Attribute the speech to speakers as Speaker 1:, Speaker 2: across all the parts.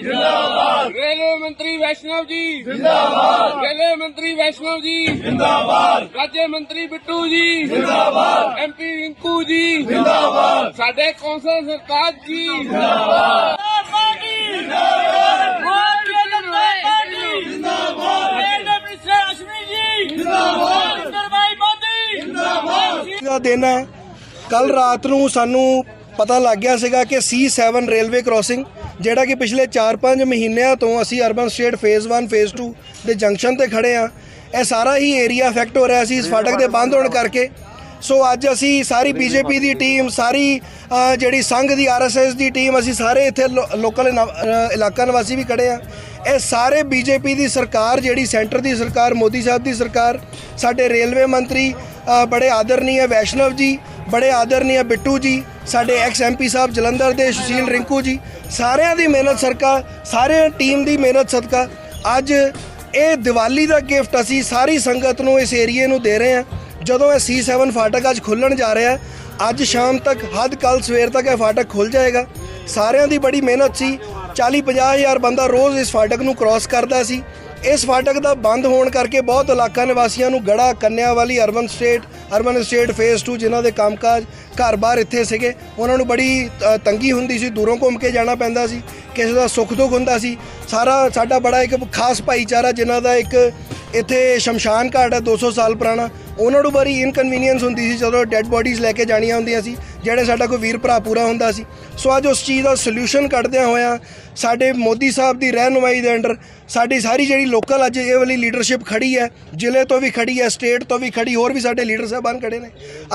Speaker 1: ਜਿੰਦਾਬਾਦ। ਰੇਲਵੇ ਮੰਤਰੀ ਵੈਸ਼ਨਵ ਜੀ। ਜਿੰਦਾਬਾਦ। ਰੇਲਵੇ ਮੰਤਰੀ ਵੈਸ਼ਨਵ ਜੀ। ਜਿੰਦਾਬਾਦ। ਰਾਜ ਮੰਤਰੀ ਬਿੱਟੂ ਜੀ। ਜਿੰਦਾਬਾਦ। ਐਮਪੀ ਰਿੰਕੂ ਜੀ। ਜਿੰਦਾਬਾਦ। ਸਾਡੇ ਕੌਂਸਲ ਸਰਤਾਜ ਜੀ।
Speaker 2: ਪਾਰਟੀ ਜਿੰਦਾਬਾਦ। ਭਾਰਤੀ ਜਨਤਾ ਪਾਰਟੀ। ਜਿੰਦਾਬਾਦ। Railway minister Ashwani ji. ਜਿੰਦਾਬਾਦ। ਨਰਿੰਦਰ ਭਾਈ ਮੋਦੀ। ਜਿੰਦਾਬਾਦ।
Speaker 3: ਦਾ ਦਿਨ ਹੈ। ਕੱਲ ਰਾਤ ਨੂੰ ਸਾਨੂੰ ਪਤਾ ਲੱਗ ਗਿਆ ਸੀਗਾ ਕਿ C7 ਰੇਲਵੇ ਕ੍ਰਾਸਿੰਗ ਜਿਹੜਾ ਕਿ ਪਿਛਲੇ 4-5 ਮਹੀਨਿਆਂ ਤੋਂ ਅਸੀਂ ਅਰਬਨ ਸਟੇਟ ਫੇਜ਼ 1 ਫੇਜ਼ 2 ਦੇ ਜੰਕਸ਼ਨ ਤੇ ਖੜੇ ਆ। ਇਹ ਸਾਰਾ ਹੀ ਏਰੀਆ ਅਫੈਕਟ ਹੋ ਰਿਹਾ ਸੀ ਇਸ ਫਾਟਕ ਦੇ ਬੰਦ ਹੋਣ ਕਰਕੇ। ਸੋ ਅੱਜ ਅਸੀਂ ਸਾਰੀ ਬੀਜੇਪੀ ਦੀ ਟੀਮ ਸਾਰੀ ਜਿਹੜੀ ਸੰਘ ਦੀ ਆਰਐਸਐਸ ਦੀ ਟੀਮ ਅਸੀਂ ਸਾਰੇ ਇੱਥੇ ਲੋ- ਲੋਕਲ ਇਨਾ- ਇਲਾਕਾ ਨਿਵਾਸੀ ਵੀ ਖੜੇ ਆ। ਇਹ ਸਾਰੇ ਬੀਜੇਪੀ ਦੀ ਸਰਕਾਰ ਜਿਹੜੀ ਸੈਂਟਰ ਦੀ ਸਰਕਾਰ ਮੋਦੀ ਸਾਹਿਬ ਦੀ ਸਰਕਾਰ ਸਾਡੇ ਰੇਲਵੇ ਮੰਤਰੀ ਅ, ਬੜੇ ਆਦਰਨੀय ਵੈਸ਼ਨਵ ਜੀ ਬੜੇ ਆਦਰਨੀय ਬਿੱਟੂ ਜੀ ਸਾਡੇ ਐਕਸ ਐਮਪੀ ਸਾਹਿਬ ਜਲੰਧਰ ਦੇ ਸੁਸ਼ੀਲ ਰਿੰਕੂ ਜੀ, ਸਾਰਿਆਂ ਦੀ ਮਿਹਨਤ ਸਰਕਾ ਸਾਰੇ ਟੀਮ ਦੀ ਮਿਹਨਤ ਸਦਕਾ। ਅੱਜ ਇਹ ਦੀਵਾਲੀ ਦਾ ਗਿਫਟ ਅਸੀਂ ਸਾਰੀ ਸੰਗਤ ਨੂੰ ਇਸ ਏਰੀਏ ਨੂੰ ਦੇ ਰਹੇ ਹਾਂ। ਜਦੋਂ ਇਹ C7 ਫਾਟਕ ਅੱਜ ਖੁੱਲਣ ਜਾ ਰਿਹਾ ਅੱਜ ਸ਼ਾਮ ਤੱਕ ਹੱਦ ਕੱਲ ਸਵੇਰ ਤੱਕ ਇਹ ਫਾਟਕ ਖੁੱਲ ਜਾਏਗਾ। ਸਾਰਿਆਂ ਦੀ ਬੜੀ ਮਿਹਨਤ ਸੀ 40 50 ਹਜ਼ਾਰ ਬੰਦਾ ਰੋਜ਼ ਇਸ ਫਾਟਕ ਨੂੰ ਕ੍ਰਾਸ ਕਰਦਾ ਸੀ। ਇਸ ਫਾਟਕ ਦਾ ਬੰਦ ਹੋਣ ਕਰਕੇ ਬਹੁਤ ਇਲਾਕਾ ਨਿਵਾਸੀਆਂ ਨੂੰ ਗੜਾ ਕੰਨਿਆ ਵਾਲੀ urban estate urban estate phase 2 ਜਿਨ੍ਹਾਂ ਦੇ ਕੰਮਕਾਜ ਘਰ-ਬਾਰ ਇੱਥੇ ਸੀਗੇ, ਉਹਨਾਂ ਨੂੰ ਬੜੀ ਤੰਗੀ ਹੁੰਦੀ ਸੀ, ਦੂਰੋਂ ਘੁੰਮ ਕੇ ਜਾਣਾ ਪੈਂਦਾ ਸੀ, ਕਿਸੇ ਦਾ ਸੁੱਖ ਦੁੱਖ ਹੁੰਦਾ ਸੀ। ਸਾਰਾ ਸਾਡਾ ਬੜਾ ਇੱਕ ਖਾਸ ਭਾਈਚਾਰਾ, ਜਿਨ੍ਹਾਂ ਦਾ ਇੱਕ ਇੱਥੇ ਸ਼ਮਸ਼ਾਨ ਘਾਟ ਹੈ 200 ਸਾਲ ਪੁਰਾਣਾ। ਉਹਨਾਂ ਨੂੰ ਬੜੀ ਇਨਕਨਵੀਨੀਅੰਸ ਹੁੰਦੀ ਸੀ ਜਦੋਂ ਡੈੱਡ ਬੋਡੀਜ਼ ਲੈ ਕੇ ਜਾਣੀਆਂ ਹੁੰਦੀਆਂ ਸੀ, ਜਿਹੜੇ ਸਾਡਾ ਕੋਈ ਵੀਰ ਭਰਾ ਪੂਰਾ ਹੁੰਦਾ ਸੀ। ਸੋ ਅੱਜ ਉਸ ਚੀਜ਼ ਦਾ ਸੋਲੂਸ਼ਨ ਕੱਢਦਿਆਂ ਹੋਇਆਂ ਸਾਡੇ ਮੋਦੀ ਸਾਹਿਬ ਦੀ ਰਹਿਨੁਮਾਈ ਦੇ ਅੰਡਰ ਸਾਡੀ ਸਾਰੀ ਜਿਹੜੀ ਲੋਕਲ ਅੱਜ ਇਹ ਵਾਲੀ ਲੀਡਰਸ਼ਿਪ ਖੜੀ ਹੈ, ਜ਼ਿਲ੍ਹੇ ਤੋਂ ਵੀ ਖੜੀ ਹੈ ਸਟੇਟ ਤੋਂ ਵੀ ਖੜੀ, ਹੋਰ ਵੀ ਸਾਡੇ ਲੀਡਰ ਸਾਹਿਬਾਨ ਖੜੇ ਨੇ।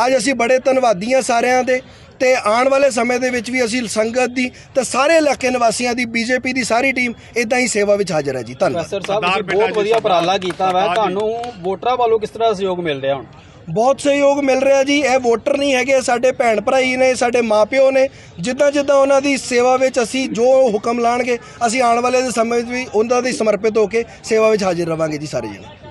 Speaker 3: ਅੱਜ ਅਸੀਂ ਬੜੇ ਧੰਨਵਾਦੀ ਹਾਂ ਸਾਰਿਆਂ ਦੇ। ਤੇ ਆਉਣ ਵਾਲੇ ਸਮੇਂ ਦੇ ਵਿੱਚ ਵੀ ਅਸੀਂ ਸੰਗਤ ਦੀ ਤੇ ਸਾਰੇ ਇਲਾਕੇ ਨਿਵਾਸੀਆਂ ਦੀ ਬੀਜੇਪੀ ਦੀ ਸਾਰੀ ਟੀਮ ਇਦਾਂ ਹੀ ਸੇਵਾ ਵਿੱਚ ਹਾਜ਼ਰ ਹੈ ਜੀ। ਧੰਨਵਾਦ।
Speaker 4: ਪ੍ਰੋਫੈਸਰ ਸਾਹਿਬ ਤੁਸੀਂ ਬਹੁਤ ਵਧੀਆ ਉਪਰਾਲਾ ਕੀਤਾ ਵਾ। ਤੁਹਾਨੂੰ ਵੋਟਰਾਂ ਵੱਲੋਂ ਕਿਸ ਤਰ੍ਹਾਂ ਸਹਿਯੋਗ ਮਿਲ ਰਿਹਾ ਹੁਣ?
Speaker 3: ਬਹੁਤ ਸਹਿਯੋਗ ਮਿਲ ਰਿਹਾ ਜੀ। ਇਹ ਵੋਟਰ ਨਹੀਂ ਹੈਗੇ ਸਾਡੇ ਭੈਣ ਭਰਾ ਹੀ ਨੇ ਸਾਡੇ ਮਾਪਿਓ ਨੇ। ਜਿੱਦਾਂ ਜਿੱਦਾਂ ਉਹਨਾਂ ਦੀ ਸੇਵਾ ਵਿੱਚ ਅਸੀਂ ਜੋ ਹੁਕਮ ਲਾਣਗੇ ਅਸੀਂ ਆਉਣ ਵਾਲੇ ਦੇ ਸਮੇਂ ਵਿੱਚ ਵੀ ਉਹਨਾਂ ਦੇ ਸਮਰਪਿਤ ਹੋ ਕੇ ਸੇਵਾ ਵਿੱਚ ਹਾਜ਼ਰ ਰਵਾਂਗੇ ਜੀ ਸਾਰੇ ਜਣੇ।